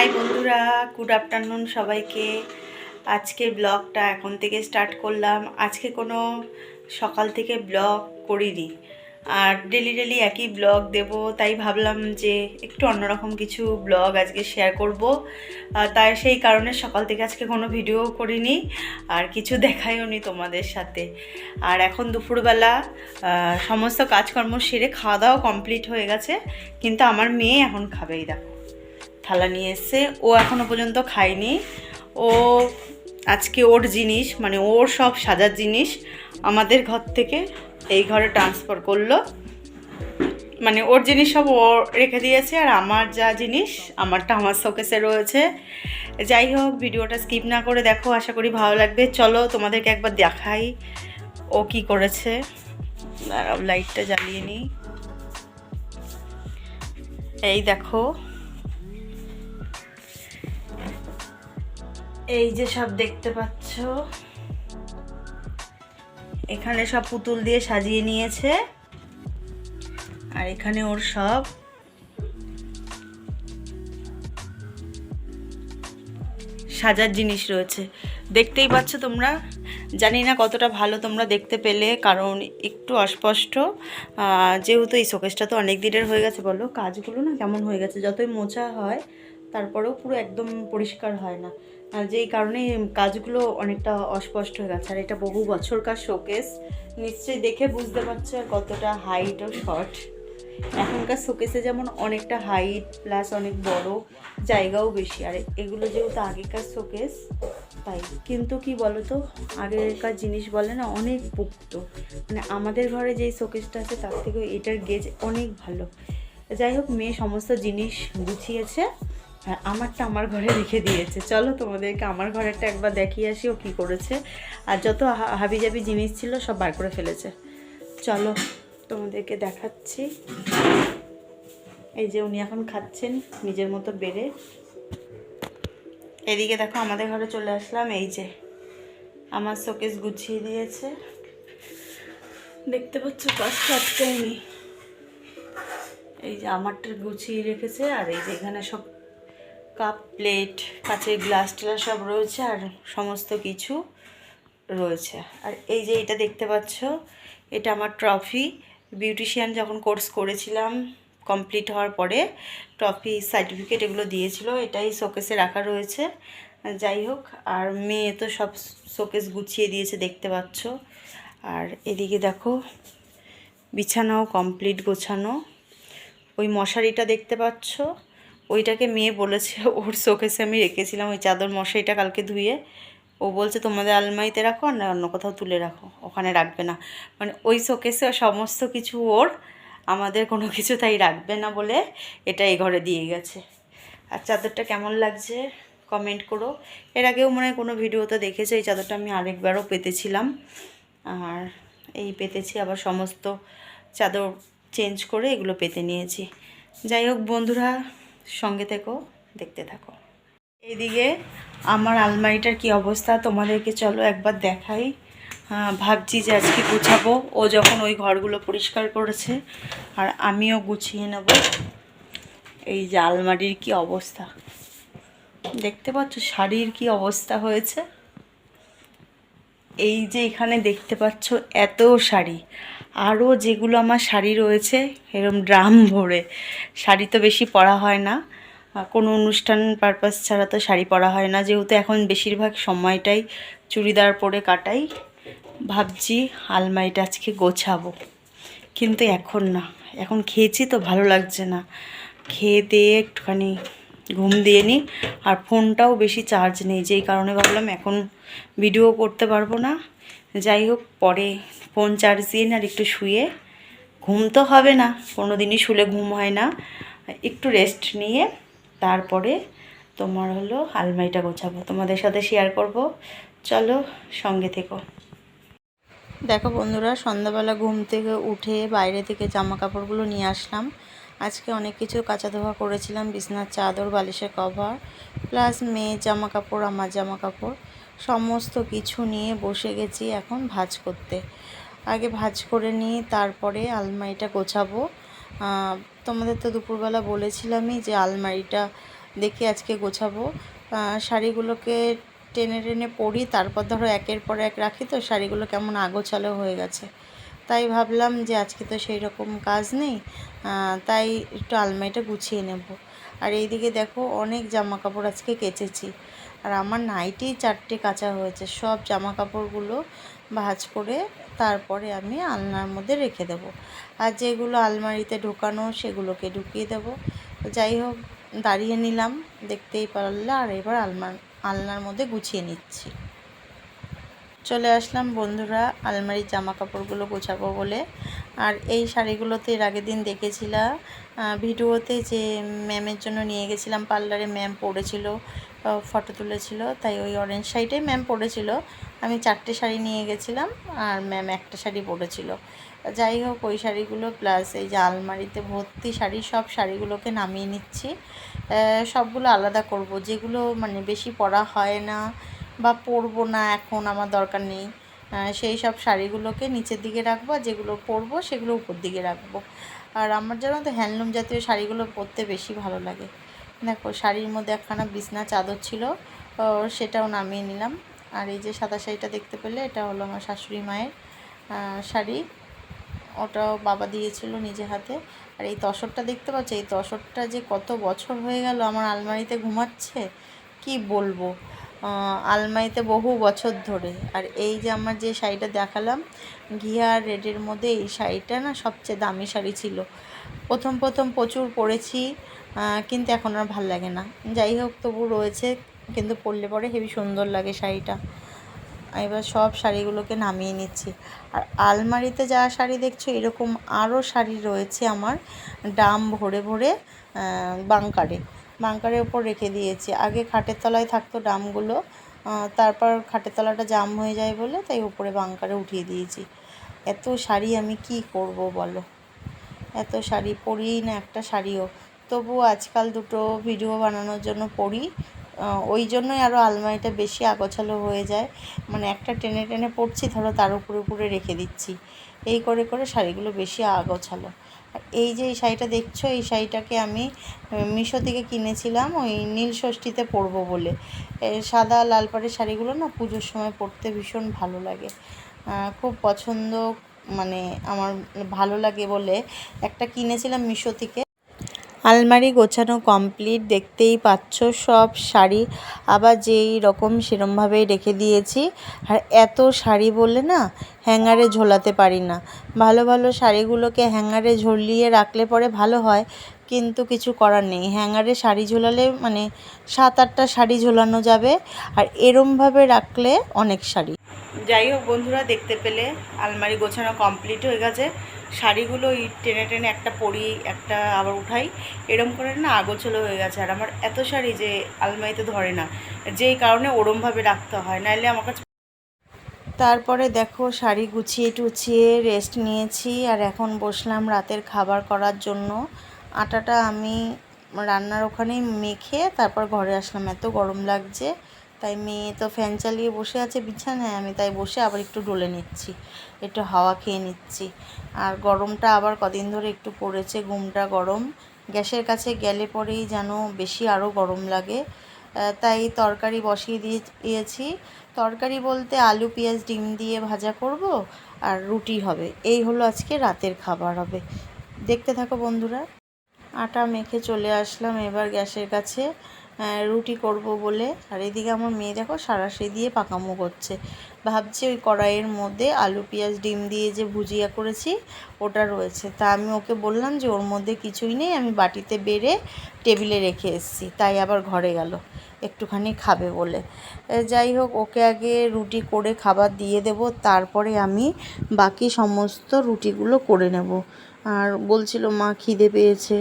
High বন্ধুরা good afternoon সবাইকে। আজকে ব্লগটা এখন থেকে স্টার্ট করলাম। আজকে কোনো সকাল থেকে ব্লগ করিনি। আর ডেলি ডেলি একই ব্লগ দেব, তাই ভাবলাম যে একটু অন্যরকম কিছু ব্লগ আজকে শেয়ার করব। তাই সেই কারণে সকাল থেকে আজকে কোনো ভিডিও করিনি, আর কিছু দেখাইও নি তোমাদের সাথে। আর এখন দুপুরবেলা সমস্ত কাজকর্ম সেরে খাওয়া দাওয়া কমপ্লিট হয়ে গেছে, কিন্তু আমার মেয়ে এখন খাবেই, দেখো। থালা নিয়ে এসছে। ও এখনও পর্যন্ত খায়নি। ও আজকে ওর জিনিস মানে ওর সব সাজার জিনিস আমাদের ঘর থেকে এই ঘরে ট্রান্সফার করল। মানে ওর জিনিস সব ও রেখে দিয়েছে আর আমার যা জিনিস, আমারটা আমার শোকেসে রয়েছে। যাই হোক, ভিডিওটা স্কিপ না করে দেখো, আশা করি ভালো লাগবে। চলো তোমাদেরকে একবার দেখাই ও কি করেছে। লাইটটা জ্বালিয়ে নিই। এই দেখো এই যে সব দেখতে পাচ্ছ। এখানে সব পুতুল দিয়ে সাজিয়ে নিয়েছে। আর এখানে ওর সব সাজার জিনিস রয়েছে। দেখতেই পাচ্ছ তোমরা? জানি না কতটা ভালো তোমরা দেখতে পেলে, কারণ একটু অস্পষ্ট। যেহেতু এই শোকেসটা তো অনেক দিনের হয়ে গেছে, বলো? কাজগুলো না কেমন হয়ে গেছে? যতই মোচা হয় তারপরেও পুরো একদম পরিষ্কার হয় না। যেই কারণে কাজগুলো অনেকটা অস্পষ্ট হয়ে গেছে। আর এটা বহু বছরকার শোকেস। নিশ্চয়ই দেখে বুঝতে পারছ কতটা হাইট ও শর্ট এখনকার শোকেসে যেমন অনেকটা হাইট প্লাস অনেক বড় জায়গাও বেশি। আর এগুলো যেহেতু আগেকার শোকেস, তাই। কিন্তু কি বলতো? আগেকার জিনিস বলে না, অনেক পোক্ত। মানে আমাদের ঘরে যেই শোকেসটা আছে, তার থেকেও এটার গেজ অনেক ভালো। যাই হোক, মেয়ে সমস্ত জিনিস গুছিয়েছে। আর আমারটা আমার ঘরে রেখে দিয়েছে। চলো তোমাদেরকে আমার ঘরেরটা একবার দেখিয়ে আসি ও কী করেছে। আর যত হাবিজাবি জিনিস ছিল সব বার করে ফেলেছে। চলো তোমাদেরকে দেখাচ্ছি। এই যে উনি এখন খাচ্ছেন নিজের মতো বেড়ে। এদিকে দেখো আমাদের ঘরে চলে আসলাম, এই যে আমার শোকেস গুছিয়ে দিয়েছে। দেখতে পাচ্ছ কাজটা আটকায়নি এই যে আমারটা গুছিয়ে রেখেছে আর এই যে এখানে সব কাপ, প্লেট, কাঁচের গ্লাস টেলাস সব রয়েছে আর সমস্ত কিছু রয়েছে। আর এই যে এটা দেখতে পাচ্ছ, এটা আমার ট্রফি। বিউটিশিয়ান যখন কোর্স করেছিলাম কমপ্লিট হওয়ার পরে ট্রফি সার্টিফিকেট এগুলো দিয়েছিল, এটাই শোকেসে রাখা রয়েছে। যাই হোক, আর মেয়ে তো সব শোকেস গুছিয়ে দিয়েছে দেখতে পাচ্ছ। আর এদিকে দেখো, বিছানাও কমপ্লিট গোছানো। ওই মশারিটা দেখতে পাচ্ছ। ওইটাকে মেয়ে বলেছে, ওর শোকেসে আমি রেখেছিলাম ওই চাদর মশারিটা কালকে ধুয়ে। ও বলছে, তোমাদের আলমারিতে রাখো আর না অন্য কোথাও তুলে রাখো, ওখানে রাখবে না। মানে ওই শোকেসে সমস্ত কিছু ওর, আমাদের কোনো কিছু তাই রাখবে না বলে এটা এই ঘরে দিয়ে গেছে। আর চাদরটা কেমন লাগছে কমেন্ট করো। এর আগেও মনে হয় কোনো ভিডিওতে দেখেছ, এই চাদরটা আমি আরেকবারও পেতেছিলাম। আর এই পেতেছি, আবার সমস্ত চাদর চেঞ্জ করে এগুলো পেতে নিয়েছি। যাই হোক বন্ধুরা সঙ্গে থেকো, দেখতে থাকো। এইদিকে আমার আলমারিটার কি অবস্থা তোমাদেরকে চলো একবার দেখাই। ভাবছি যে আজকে গুছাবো। ও যখন ওই ঘরগুলো পরিষ্কার করেছে, আর আমিও গুছিয়ে নেব। এই যে আলমারির কি অবস্থা। দেখতে পাচ্ছ শাড়ির কি অবস্থা হয়েছে। এই যে এখানে দেখতে পাচ্ছ এত শাড়ি। আরও যেগুলো আমার শাড়ি রয়েছে, এরম ড্রাম ভরে। শাড়ি তো বেশি পরা হয় না। কোনো অনুষ্ঠান পারপাস ছাড়া তো শাড়ি পরা হয় না। যেহেতু এখন বেশিরভাগ সময়টাই চুড়িদার পরে কাটাই, ভাবছি আলমারিটা আজকে গোছাবো। কিন্তু এখন না। এখন খেয়েছি তো ভালো লাগছে না। খেয়ে দিয়ে একটুখানি ঘুম দিয়ে নিই। আর ফোনটাও বেশি চার্জ নেই। যেই কারণে ভাবলাম এখন ভিডিও করতে পারব না। যাই হোক, পরে ফোন চার্জ দিয়ে না একটু শুয়ে। ঘুম তো হবে না কোনো দিনই শুলে ঘুম হয় না। একটু রেস্ট নিয়ে তারপরে তোমার হলো আলমারিটা গোছাবো। তোমাদের সাথে শেয়ার করব। চলো সঙ্গে থেকো। দেখো বন্ধুরা, সন্ধ্যাবেলা ঘুম থেকে উঠে বাইরে থেকে জামা কাপড়গুলো নিয়ে আসলাম। আজকে অনেক কিছু কাঁচা ধোয়া করেছিলাম, বিছনার চাদর, বালিশের কভার, প্লাস মেয়ের জামা কাপড় আমার জামা কাপড় সমস্ত কিছু নিয়ে বসে গেছি এখন ভাজ করতে। আগে ভাজ করে নিয়ে তারপরে আলমারিটা গোছাবো। তোমাদের তো দুপুরবেলা বলেছিলামই যে আলমারিটা দেখি আজকে গোছাবো। শাড়িগুলোকে টেনে টেনে পরি, তারপর ধরো একের পর এক রাখি তো শাড়িগুলো কেমন আগোছালো হয়ে গেছে। তাই ভাবলাম যে আজকে তো সেই রকম কাজ নেই তাই একটু আলমারিটা গুছিয়ে নেব। আর এইদিকে দেখো অনেক জামা কাপড় আজকে কেচেছি। আর আমার নাইটেই চারটে কাঁচা হয়েছে। সব জামা কাপড়গুলো ভাজ করে তারপরে আমি আলনার মধ্যে রেখে দেব। আর যেগুলো আলমারিতে ঢোকানো সেগুলোকে ঢুকিয়ে দেব। যাই হোক, দাঁড়িয়ে নিলাম। দেখতেই পারলে আর এবার আলমার, আলনার মধ্যে গুছিয়ে নিচ্ছি। চলে আসলাম বন্ধুরা, আলমারির জামা কাপড়গুলো গোছাবো বলে। আর এই শাড়িগুলোতে এর আগের দিন দেখেছিলাম ভিডিওতে যে ম্যামের জন্য নিয়ে গেছিলাম, পার্লারে ম্যাম পরেছিল ফটো তুলেছিল, তাই ওই অরেঞ্জ শাড়িটাই ম্যাম পরেছিল আমি চারটে শাড়ি নিয়ে গেছিলাম আর ম্যাম একটা শাড়ি পরেছিল যাই হোক, ওই শাড়িগুলো প্লাস এই যে আলমারিতে ভর্তি শাড়ি, সব শাড়িগুলোকে নামিয়ে নিচ্ছি। সবগুলো আলাদা করব, যেগুলো মানে বেশি পরা হয় না বা পরবো না এখন আমার দরকার নেই। সেই সব শাড়িগুলোকে নিচের দিকে রাখব আর যেগুলো পরবো সেগুলো উপর দিকে রাখব। আর আমার যেন তো হ্যান্ডলুম জাতীয় শাড়িগুলো পরতে বেশি ভালো লাগে। দেখো শাড়ির মধ্যে একখানা বিছনা চাদর ছিল সেটাও নামিয়ে নিলাম। আর এই যে সাদা শাড়িটা দেখতে পেলে এটা হলো আমার শাশুড়ি মায়ের শাড়ি। ওটাও বাবা দিয়েছিল নিজে হাতে। আর এই তসরটা দেখতে পাচ্ছ? এই তসরটা যে কত বছর হয়ে গেল আমার আলমারিতে ঘুমাচ্ছে, কি বলব? আলমারিতে বহু বছর ধরে। আর এই যে আমার যে শাড়িটা দেখালাম ঘিয়া রেডের মধ্যে এই শাড়িটা না সবচেয়ে দামি শাড়ি ছিল। প্রথম প্রথম প্রচুর পরেছি কিন্তু এখন আর ভালো লাগে না। যাই হোক তবু রয়েছে কিন্তু পরলে পরে হেবি সুন্দর লাগে শাড়িটা। এবার সব শাড়িগুলোকে নামিয়ে নিচ্ছি। আর আলমারিতে যা শাড়ি দেখছ এরকম আরও শাড়ি রয়েছে আমার ডাম ভরে ভরে আহ, বাঙ্কারে বাঙ্কারের ওপর রেখে দিয়েছি। আগে খাটের তলায় থাকতো ডামগুলো তারপর খাটের তলাটা জাম হয়ে যায় বলে তাই উপরে বাঙ্কারে উঠিয়ে দিয়েছি। এত শাড়ি আমি কি করব বলো? এত শাড়ি পরিই না একটা শাড়িও। তবু আজকাল দুটো ভিডিও বানানোর জন্য পরি ওই জন্যই আরও আলমারিটা বেশি আগোছালো হয়ে যায়। মানে একটা টেনে টেনে পড়ছি ধরো তার উপরে উপরে রেখে দিচ্ছি। এই করে করে শাড়িগুলো বেশি আগোছালো। এই যে এই শাড়িটা দেখছ, এই শাড়িটাকে আমি মিশো থেকে কিনেছিলাম, ওই নীল ষষ্ঠীতে পরবো বলে। সাদা লাল পাড়ের শাড়িগুলো না পুজোর সময় পরতে ভীষণ ভালো লাগে। খুব পছন্দ মানে আমার ভালো লাগে বলে একটা কিনেছিলাম মিশো থেকে। আলমারি গোছানো কমপ্লিট দেখতেই পাচ্ছ, সব শাড়ি আবার যেই রকম সেরমভাবেই রেখে দিয়েছি। আর এত শাড়ি বলে না, হ্যাঙ্গারে ঝোলাতে পারি না। ভালো ভালো শাড়িগুলোকে হ্যাঙ্গারে ঝুলিয়ে রাখলে পরে ভালো হয়, কিন্তু কিছু করার নেই। হ্যাঙ্গারে শাড়ি ঝোলালে মানে সাত আটটা শাড়ি ঝোলানো যাবে, আর এরমভাবে রাখলে অনেক শাড়ি। যাই হোক বন্ধুরা, দেখতে পেলে আলমারি গোছানো কমপ্লিট হয়ে গেছে। শাড়িগুলো টেনে টেনে একটা পরি, একটা আবার উঠাই। এরম করে না আগোছলো হয়ে গেছে। আর আমার এত শাড়ি যে আলমারিতে ধরে না যেই কারণে ওরমভাবে রাখতে হয়। নাইলে আমার কাছে তারপরে দেখো শাড়ি গুছিয়ে টুছিয়ে রেস্ট নিয়েছি। আর এখন বসলাম রাতের খাবার করার জন্য। আটাটা আমি রান্নার ওখানেই মেখে তারপর ঘরে আসলাম। এত গরম লাগছে। তাই মেয়ে তো ফ্যান চালিয়ে বসে আছে, বিছানায়। আমি তাই বসে আবার একটু ডলে নিচ্ছি, একটু হাওয়া খেয়ে নিচ্ছি। আর গরমটা আবার কদিন ধরে একটু পড়েছে, ঘুমটা গরম। গ্যাসের কাছে গেলে পরেই যেন বেশি আরও গরম লাগে। তাই তরকারি বসিয়ে দিয়ে দিয়েছি। তরকারি বলতে আলু, পেঁয়াজ, ডিম দিয়ে ভাজা করব আর রুটি হবে। এই হলো আজকে রাতের খাবার হবে। দেখতে থাকো বন্ধুরা। আটা মেখে চলে আসলাম এবার গ্যাসের কাছে। রুটি করব বলে। আর এদিকে আমার মেয়ে দেখো সারাশি দিয়ে পাকামো করছে। ভাবছি ওই কড়াইয়ের মধ্যে আলু, পেঁয়াজ, ডিম দিয়ে যে ভুজিয়া করেছি, ওটা রয়েছে। তা আমি ওকে বললাম যে ওর মধ্যে কিছুই নেই, আমি বাটিতে বেড়ে টেবিলে রেখে এসেছি। তাই আবার ঘরে গেল, একটুখানি খাবে বলে। যাই হোক, ওকে আগে রুটি করে খাবার দিয়ে দেব, তারপরে আমি বাকি সমস্ত রুটিগুলো করে নেব। আর বলছিল মা খিদে পেয়েছে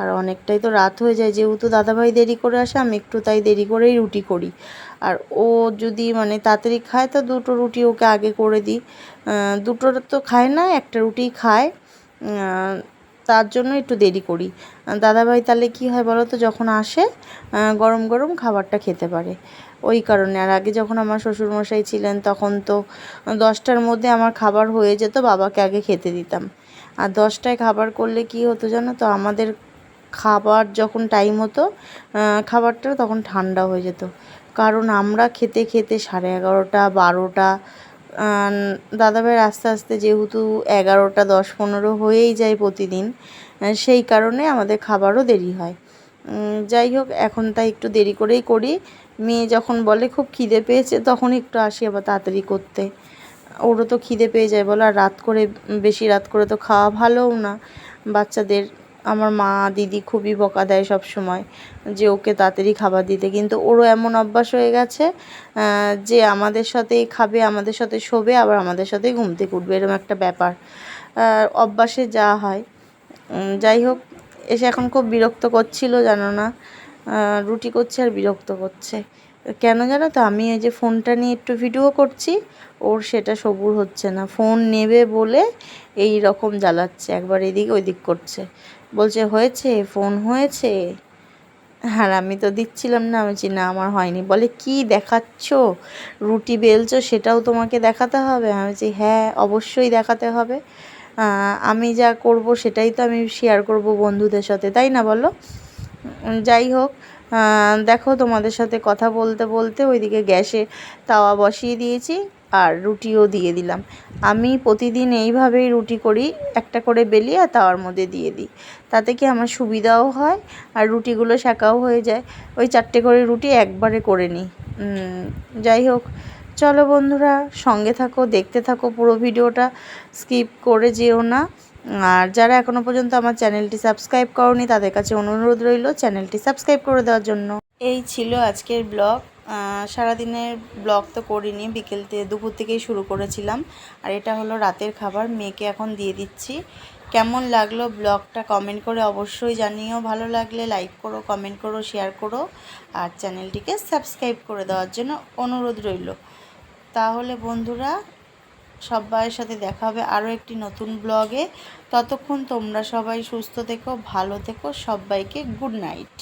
আর অনেকটাই তো রাত হয়ে যায়। যেহেতু দাদাভাই দেরি করে আসে, আমি একটু তাই দেরি করেই রুটি করি। আর ও যদি মানে তাড়াতাড়ি খায়, তো দুটো রুটি ওকে আগে করে দিই। দুটো তো খায় না, একটা রুটি খায়। তার জন্য একটু দেরি করি। দাদাভাই তাহলে কী হয় বলো তো, যখন আসে গরম গরম খাবারটা খেতে পারে। ওই কারণে। আর আগে যখন আমার শ্বশুরমশাই ছিলেন, তখন তো দশটার মধ্যে আমার খাবার হয়ে যেত, বাবাকে আগে খেতে দিতাম। আর দশটায় খাবার করলে কি হতো জানো তো, আমাদের খাবার যখন টাইম হতো খাবারটা তখন ঠান্ডা হয়ে যেত। কারণ আমরা খেতে খেতে সাড়ে এগারোটা, বারোটা দাদাভাইয়ের আস্তে আস্তে যেহেতু এগারোটা, দশ, পনেরো হয়েই যায় প্রতিদিন সেই কারণে আমাদের খাবারও দেরি হয়। যাই হোক, এখন তাই একটু দেরি করেই করি। মেয়ে যখন বলে খুব খিদে পেয়েছে, তখন একটু আসি আবার তাড়াতাড়ি করতে। ওরও তো খিদে পেয়ে যায় বলো, আর রাত করে, বেশি রাত করে তো খাওয়া ভালোও না। বাচ্চাদের আমার মা, দিদি খুবই বকা দেয় সব সময় যে ওকে তাড়াতাড়ি খাবার দিতে। কিন্তু ওরও এমন অভ্যাস হয়ে গেছে যে আমাদের সাথেই খাবে, আমাদের সাথে শোবে, আবার আমাদের সাথেই ঘুম থেকে উঠবে, এরকম একটা ব্যাপার। অভ্যাসে যা হয় যাই হোক, এসে এখন খুব বিরক্ত করছিল, জানো না। রুটি করছে আর বিরক্ত করছে। কেন জানো তো, আমি এই যে ফোনটা নিয়ে একটু ভিডিও করছি, ওর সেটা সবুর হচ্ছে না। ফোন নেবে বলে এই রকম জ্বালাচ্ছে, একবার এদিক ওইদিক করছে। বলছে, হয়েছে ফোন হয়েছে। আর আমি তো দিচ্ছিলাম না, আমি না, আমার হয়নি। বলে, কি দেখাচ্ছ? রুটি বেলছো, সেটাও তোমাকে দেখাতে হবে? আমি বলছি হ্যাঁ অবশ্যই দেখাতে হবে। আমি যা করব, সেটাই তো আমি শেয়ার করব বন্ধুদের সাথে, তাই না বলো? যাই হোক দেখো তোমাদের সাথে কথা বলতে বলতে ওইদিকে গ্যাসে তাওয়া বসিয়ে দিয়েছি। আর রুটিও দিয়ে দিলাম। আমি প্রতিদিন এইভাবেই রুটি করি, একটা করে বেলি আর তাওয়ার মধ্যে দিয়ে দিই। তাতে কি আমার সুবিধাও হয় আর রুটিগুলো শাঁকাও হয়ে যায়। ওই চারটে করে রুটি একবারে করে নিই। যাই হোক, চলো বন্ধুরা, সঙ্গে থাকো, দেখতে থাকো পুরো ভিডিওটা, স্কিপ করে যেও না। আর যারা এখনও পর্যন্ত আমার চ্যানেলটি সাবস্ক্রাইব করনি, তাদের কাছে অনুরোধ রইল চ্যানেলটি সাবস্ক্রাইব করে দেওয়ার জন্য। এই ছিল আজকের ব্লগ। সারাদিনের ব্লগ তো করিনি, বিকেল থেকে দুপুর থেকেই শুরু করেছিলাম। আর এটা হলো রাতের খাবার, মেয়েকে এখন দিয়ে দিচ্ছি। কেমন লাগল ব্লগটা কমেন্ট করে অবশ্যই জানিও। ভালো লাগলে লাইক করো, কমেন্ট করো, শেয়ার করো। আর চ্যানেলটিকে সাবস্ক্রাইব করে দেওয়ার জন্য অনুরোধ রইল। তাহলে বন্ধুরা সবাইয়ের সাথে দেখা হবে আরও একটি নতুন ব্লগে। ততক্ষণ তোমরা সবাই সুস্থ থেকো, ভালো থেকো সবাইকে গুড নাইট।